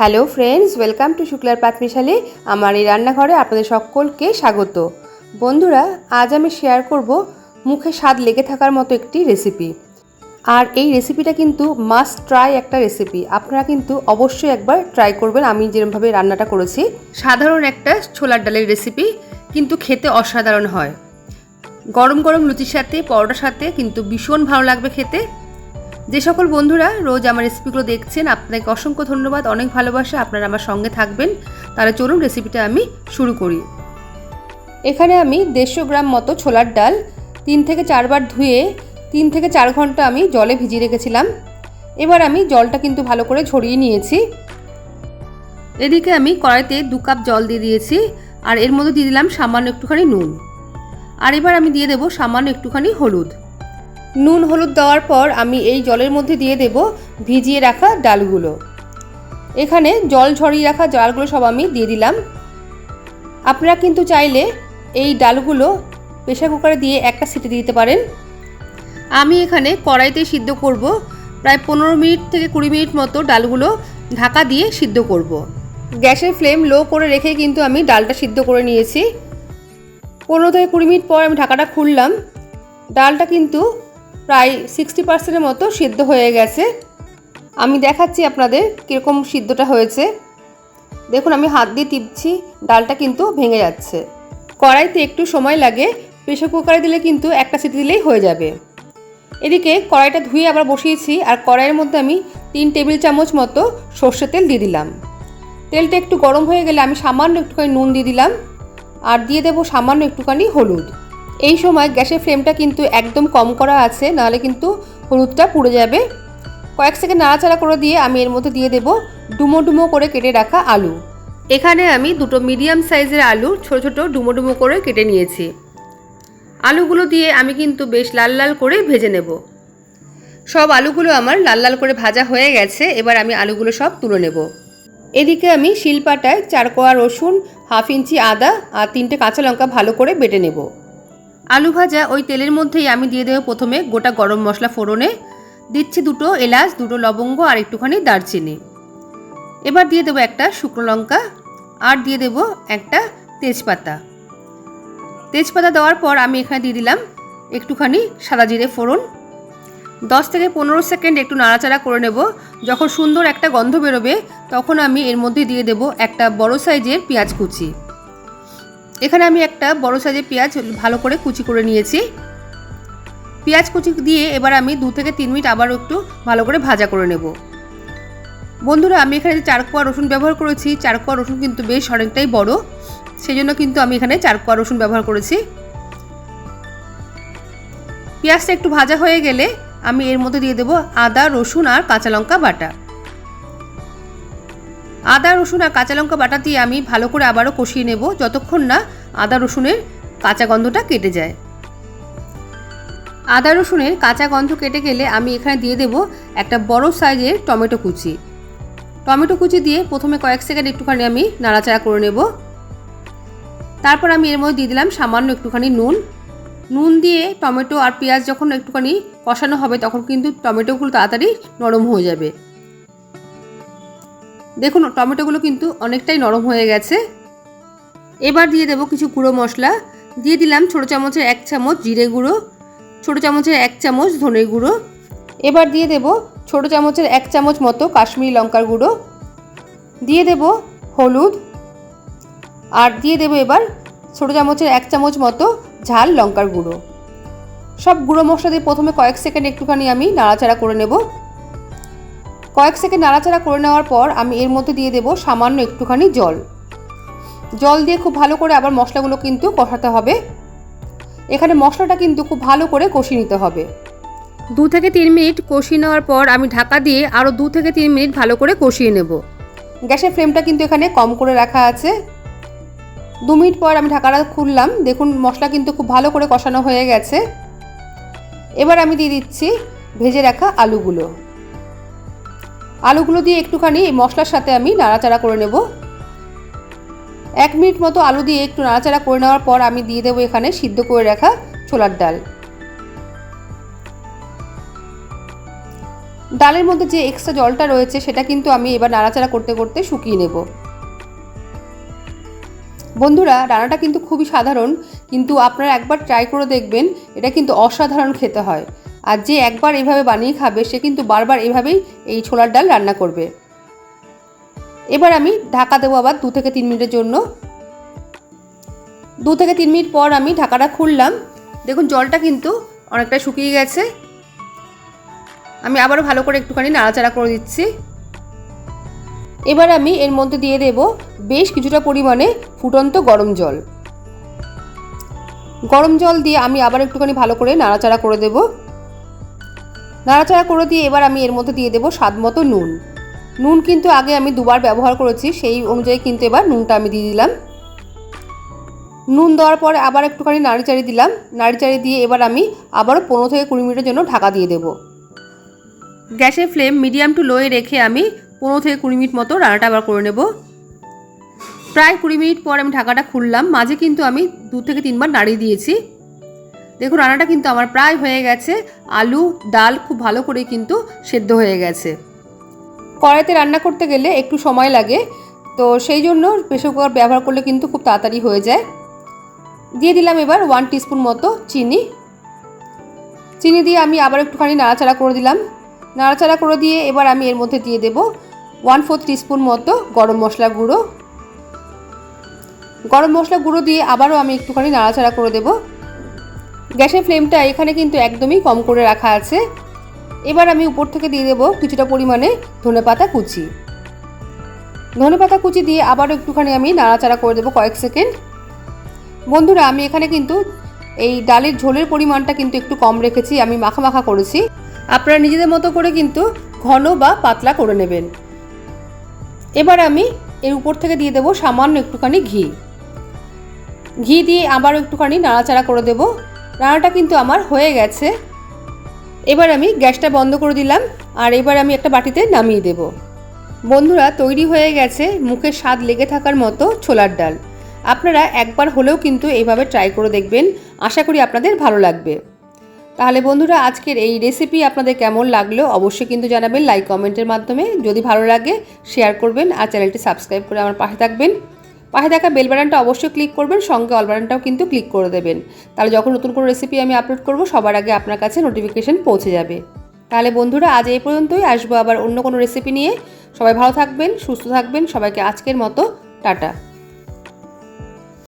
Hello friends, welcome to শুক্লার পাতমিশালি আমার এই রান্নাঘরে আপনাদের সকলকে স্বাগত। বন্ধুরা, আজ আমি শেয়ার করব মুখে স্বাদ লেগে থাকার মতো একটি রেসিপি আর এই রেসিপিটা কিন্তু মাস্ট ট্রাই একটা রেসিপি আপনারা কিন্তু অবশ্যই একবার ট্রাই করবেন। আমি যেরকমভাবে রান্নাটা করেছি, সাধারণ একটা ছোলার ডালের রেসিপি কিন্তু খেতে অসাধারণ হয়। গরম গরম লুচির সাথে, পরোটার সাথে কিন্তু ভীষণ ভালো লাগবে খেতে। যে সকল বন্ধুরা রোজ আমার রেসিপিগুলো দেখছেন আপনাকে অসংখ্য ধন্যবাদ, অনেক ভালোবাসা, আপনারা আমার সঙ্গে থাকবেন। তাহলে চলুন রেসিপিটা আমি শুরু করি। এখানে আমি দেড়শো গ্রাম মতো ছোলার ডাল, তিন থেকে চারবার ধুয়ে তিন থেকে চার ঘণ্টা আমি জলে ভিজিয়ে রেখেছিলাম। এবার আমি জলটা কিন্তু ভালো করে ছড়িয়ে নিয়েছি। এদিকে আমি কড়াইতে দু কাপ জল দিয়ে দিয়েছি, আর এর মধ্যে দিয়ে দিলাম সামান্য একটুখানি নুন। আর এবার আমি দিয়ে দেবো সামান্য একটুখানি হলুদ। নুন হলুদ দেওয়ার পর আমি এই জলের মধ্যে দিয়ে দেব ভিজিয়ে রাখা ডালগুলো। এখানে জল ঝরিয়ে রাখা ডালগুলো সব আমি দিয়ে দিলাম। আপনারা কিন্তু চাইলে এই ডালগুলো প্রেশার কুকারে দিয়ে একটা সিটি দিতে পারেন। আমি এখানে কড়াইতে সিদ্ধ করব। প্রায় পনেরো মিনিট থেকে কুড়ি মিনিট মতো ডালগুলো ঢাকা দিয়ে সিদ্ধ করব। গ্যাসের ফ্লেম লো করে রেখে কিন্তু আমি ডালটা সিদ্ধ করে নিয়েছি। পনেরো থেকে কুড়ি মিনিট পর আমি ঢাকাটা খুললাম। ডালটা কিন্তু প্রায় সিক্সটি পার্সেন্টের মতো সিদ্ধ হয়ে গেছে। আমি দেখাচ্ছি আপনাদের কীরকম সিদ্ধটা হয়েছে। দেখুন, আমি হাত দিয়ে টিপছি, ডালটা কিন্তু ভেঙে যাচ্ছে। কড়াইতে একটু সময় লাগে, প্রেশার কুকারে দিলে কিন্তু একটা সিটি দিলেই হয়ে যাবে। এদিকে কড়াইটা ধুয়ে আবার বসিয়েছি, আর কড়াইয়ের মধ্যে আমি তিন টেবিল চামচ মতো সর্ষের তেল দিয়ে দিলাম। তেলটা একটু গরম হয়ে গেলে আমি সামান্য একটুখানি নুন দিয়ে দিলাম, আর দিয়ে দেবো সামান্য একটুখানি হলুদ। এই সময় গ্যাসের ফ্লেমটা কিন্তু একদম কম করা আছে, নাহলে কিন্তু হলুদটা পুড়ে যাবে। কয়েক সেকেন্ড নাড়াচাড়া করে দিয়ে আমি এর মধ্যে দিয়ে দেবো ডুমো ডুমো করে কেটে রাখা আলু। এখানে আমি দুটো মিডিয়াম সাইজের আলু ছোটো ছোটো ডুমো ডুমো করে কেটে নিয়েছি। আলুগুলো দিয়ে আমি কিন্তু বেশ লাল লাল করে ভেজে নেব। সব আলুগুলো আমার লাল লাল করে ভাজা হয়ে গেছে, এবার আমি আলুগুলো সব তুলে নেব। এদিকে আমি শিলপাটায় চার কোয়া রসুন, হাফ ইঞ্চি আদা আর তিনটে কাঁচা লঙ্কা ভালো করে বেটে নেব। আলু ভাজা ওই তেলের মধ্যেই আমি দিয়ে দেবো প্রথমে গোটা গরম মশলা ফোড়নে। দিচ্ছি দুটো এলাচ, দুটো লবঙ্গ আর একটুখানি দারচিনি। এবার দিয়ে দেবো একটা শুকনো লঙ্কা আর দিয়ে দেবো একটা তেজপাতা। তেজপাতা দেওয়ার পর আমি এখানে দিয়ে দিলাম একটুখানি সাদা জিরে ফোড়ন। দশ থেকে পনেরো সেকেন্ড একটু নাড়াচাড়া করে নেব। যখন সুন্দর একটা গন্ধ বেরোবে, তখন আমি এর মধ্যে দিয়ে দেব একটা বড় সাইজের পেঁয়াজ কুচি। এখানে আমি একটা বড় সাইজের পেঁয়াজ ভালো করে কুচি করে নিয়েছি। পেঁয়াজ কুচি দিয়ে এবার আমি দু থেকে তিন মিনিট আবারও একটু ভালো করে ভাজা করে নেব। বন্ধুরা, আমি এখানে চার কোয়া রসুন ব্যবহার করেছি চার কোয়া রসুন কিন্তু বেশ অনেকটাই বড় সেই জন্য কিন্তু আমি এখানে চার কোয়া রসুন ব্যবহার করেছি। পেঁয়াজটা একটু ভাজা হয়ে গেলে আমি এর মধ্যে দিয়ে দেবো আদা, রসুন আর কাঁচা লঙ্কা বাটা। আদা, রসুন আর কাঁচা লঙ্কা বাটা দিয়ে আমি ভালো করে আবারও কষিয়ে নেব, যতক্ষণ না আদা রসুনের কাঁচা গন্ধটা কেটে যায়। আদা রসুনের কাঁচা গন্ধ কেটে গেলে আমি এখানে দিয়ে দেব একটা বড় সাইজের টমেটো কুচি। টমেটো কুচি দিয়ে প্রথমে কয়েক সেকেন্ড একটুখানি আমি নাড়াচাড়া করে নেব। তারপর আমি এর মধ্যে দিয়ে দিলাম সামান্য একটুখানি নুন। নুন দিয়ে টমেটো আর পেঁয়াজ যখন একটুখানি কষানো হবে তখন কিন্তু টমেটোগুলো তাড়াতাড়ি নরম হয়ে যাবে। দেখুন, টমেটোগুলো কিন্তু অনেকটাই নরম হয়ে গেছে। এবার দিয়ে দেবো কিছু গুঁড়ো মশলা। দিয়ে দিলাম ছোটো চামচের এক চামচ জিরে গুঁড়ো, ছোটো চামচের এক চামচ ধনে গুঁড়ো। এবার দিয়ে দেব ছোটো চামচের এক চামচ মতো কাশ্মীরি লঙ্কার গুঁড়ো। দিয়ে দেব হলুদ। আর দিয়ে দেবো এবার ছোটো চামচের এক চামচ মতো ঝাল লঙ্কার গুঁড়ো। সব গুঁড়ো মশলা দিয়ে প্রথমে কয়েক সেকেন্ড একটুখানি আমি নাড়াচাড়া করে নেব। কয়েক সেকেন্ড নাড়াচাড়া করে নেওয়ার পর আমি এর মধ্যে দিয়ে দেব সামান্য একটুখানি জল। জল দিয়ে খুব ভালো করে আবার মশলাগুলো কিন্তু কষাতে হবে। এখানে মশলাটা কিন্তু খুব ভালো করে কষিয়ে নিতে হবে। দু থেকে তিন মিনিট কষিয়ে নেওয়ার পর আমি ঢাকা দিয়ে আরও দু থেকে তিন মিনিট ভালো করে কষিয়ে নেব। গ্যাসের ফ্লেমটা কিন্তু এখানে কম করে রাখা আছে। দু মিনিট পর আমি ঢাকাটা খুললাম। দেখুন, মশলা কিন্তু খুব ভালো করে কষানো হয়ে গেছে। এবার আমি দিয়ে দিচ্ছি ভেজে রাখা আলুগুলো। আলুগুলো দিয়ে একটুখানি মশলার সাথে আমি নাড়াচাড়া করে নেব। এক মিনিট মতো আলু দিয়ে একটু নাড়াচাড়া করে নেওয়ার পর আমি দিয়ে দেবো এখানে সিদ্ধ করে রাখা ছোলার ডাল। ডালের মধ্যে যে এক্সট্রা জলটা রয়েছে সেটা কিন্তু আমি এবার নাড়াচাড়া করতে করতে শুকিয়ে নেব। বন্ধুরা, রান্নাটা কিন্তু খুবই সাধারণ, কিন্তু আপনারা একবার ট্রাই করে দেখবেন, এটা কিন্তু অসাধারণ খেতে হয়। আর যে একবার এভাবে বানিয়ে খাবে, সে কিন্তু বারবার এভাবেই এই ছোলার ডাল রান্না করবে। এবার আমি ঢাকা দেবো আবার দু থেকে তিন মিনিটের জন্য। দু থেকে তিন মিনিট পর আমি ঢাকাটা খুললাম। দেখুন, জলটা কিন্তু অনেকটা শুকিয়ে গেছে। আমি আবারও ভালো করে একটুখানি নাড়াচাড়া করে দিচ্ছি। এবার আমি এর মধ্যে দিয়ে দেব বেশ কিছুটা পরিমাণে ফুটন্ত গরম জল। গরম জল দিয়ে আমি আবার একটুখানি ভালো করে নাড়াচাড়া করে দেব। নাড়াচাড়া করে দিয়ে এবার আমি এর মধ্যে দিয়ে দেব স্বাদ মতো নুন। নুন কিন্তু আগে আমি দুবার ব্যবহার করেছি, সেই অনুযায়ী কিন্তু এবার নুনটা আমি দিয়ে দিলাম। নুন দেওয়ার পরে আবার একটুখানি নাড়িচাড়ি দিলাম, নাড়িচাড়ি দিয়ে এবার আমি আবারও পনেরো থেকে কুড়ি মিনিটের জন্য ঢাকা দিয়ে দেবো। গ্যাসের ফ্লেম মিডিয়াম টু লোয়ে রেখে আমি পনেরো থেকে কুড়ি মিনিট মতো রান্নাটা আবার করে নেব। প্রায় কুড়ি মিনিট পর আমি ঢাকাটা খুললাম, মাঝে কিন্তু আমি দু থেকে তিনবার নাড়িয়ে দিয়েছি। দেখুন, রান্নাটা কিন্তু আমার প্রায় হয়ে গেছে, আলু, ডাল খুব ভালো করে কিন্তু সেদ্ধ হয়ে গেছে। কড়াইতে রান্না করতে গেলে একটু সময় লাগে, তো সেই জন্য প্রেশার কুকার ব্যবহার করলে কিন্তু খুব তাড়াতাড়ি হয়ে যায়। দিয়ে দিলাম এবার ওয়ান টিস্পুন মতো চিনি। চিনি দিয়ে আমি আবার একটুখানি নাড়াচাড়া করে দিলাম। নাড়াচাড়া করে দিয়ে এবার আমি এর মধ্যে দিয়ে দেব ওয়ান ফোর্থ টিস্পুন মতো গরম মশলা গুঁড়ো। গরম মশলা গুঁড়ো দিয়ে আবারও আমি একটুখানি নাড়াচাড়া করে দেব। গ্যাসের ফ্লেমটা এখানে কিন্তু একদমই কম করে রাখা আছে। এবার আমি উপর থেকে দিয়ে দেবো কিছুটা পরিমাণে ধনে পাতা কুচি। ধনে পাতা কুচি দিয়ে আবারও একটুখানি আমি নাড়াচাড়া করে দেবো কয়েক সেকেন্ড। বন্ধুরা, আমি এখানে কিন্তু এই ডালের ঝোলের পরিমাণটা কিন্তু একটু কম রেখেছি, আমি মাখা মাখা করেছি। আপনারা নিজেদের মতো করে কিন্তু ঘন বা পাতলা করে নেবেন। এবার আমি এর উপর থেকে দিয়ে দেবো সামান্য একটুখানি ঘি। ঘি দিয়ে আবার একটুখানি নাড়াচাড়া করে দেবো। রান্নাটা কিন্তু আমার হয়ে গেছে। এবার আমি গ্যাসটা বন্ধ করে দিলাম আর এবার আমি একটা বাটিতে নামিয়ে দেব। বন্ধুরা, তৈরি হয়ে গেছে মুখে স্বাদ লেগে থাকার মতো ছোলার ডাল। আপনারা একবার হলেও কিন্তু এইভাবে ট্রাই করে দেখবেন। আশা করি আপনাদের ভালো লাগবে। তাহলে বন্ধুরা, আজকের এই রেসিপি আপনাদের কেমন লাগল অবশ্যই কিন্তু জানাবেন, লাইক, কমেন্টের মাধ্যমে। যদি ভালো লাগে, শেয়ার করবেন আর চ্যানেলটি সাবস্ক্রাইব করে আমার পাশে থাকবেন। পাশে দেখা বেল বাটনটা অবশ্যই ক্লিক করবেন, সঙ্গে অল বাটনটাও কিন্তু ক্লিক করে দেবেন। তাহলে যখন নতুন কোনো রেসিপি আমি আপলোড করব, সবার আগে আপনার কাছে নোটিফিকেশন পৌঁছে যাবে। তাহলে বন্ধুরা, আজ এই পর্যন্তই। আসব আবার অন্য কোনো রেসিপি নিয়ে। সবাই ভালো থাকবেন, সুস্থ থাকবেন। সবাইকে আজকের মতো, টাটা।